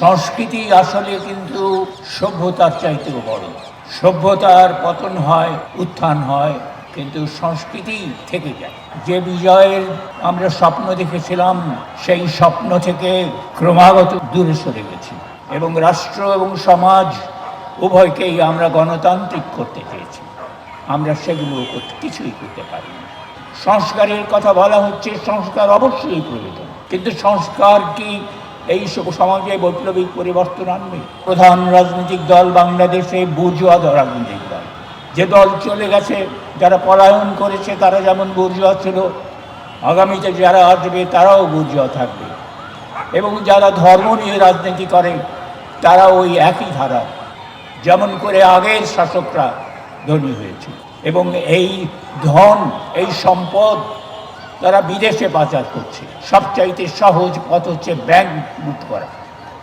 সংস্কৃতি আসলে কিন্তু সভ্যতার চাইতেও বড়। সভ্যতার পতন হয়, উত্থান হয়, কিন্তু সংস্কৃতি থেকে যায়। যে বিজয়ের আমরা স্বপ্ন দেখেছিলাম, সেই স্বপ্ন থেকে ক্রমাগত দূরে সরে গেছি। এবং রাষ্ট্র এবং সমাজ উভয়কেই আমরা গণতান্ত্রিক করতে চেয়েছি। আমরা সেগুলো কিছুই করতে পারি না সংস্কারের কথা বলা হচ্ছে, সংস্কার অবশ্যই প্রয়োজন। কিন্তু সংস্কার কি এই সব সমাজে বৈপ্লবিক পরিবর্তন আনবে। প্রধান রাজনৈতিক দল বাংলাদেশে বুর্জুয়া রাজনৈতিক দল। যে দল চলে গেছে, যারা পলায়ন করেছে, তারা যেমন বুর্জুয়া ছিল, আগামীতে যারা আসবে, তারাও বুর্জুয়া থাকবে। এবং যারা ধর্ম নিয়ে রাজনীতি করে তারা ওই একই ধারা। যেমন করে আগের শাসকরা ধনী হয়েছে। এবং এই ধন, এই সম্পদ তারা বিদেশে বাজার করছে। সবচাইতে সহজ পথ হচ্ছে ব্যাংক লুট করা।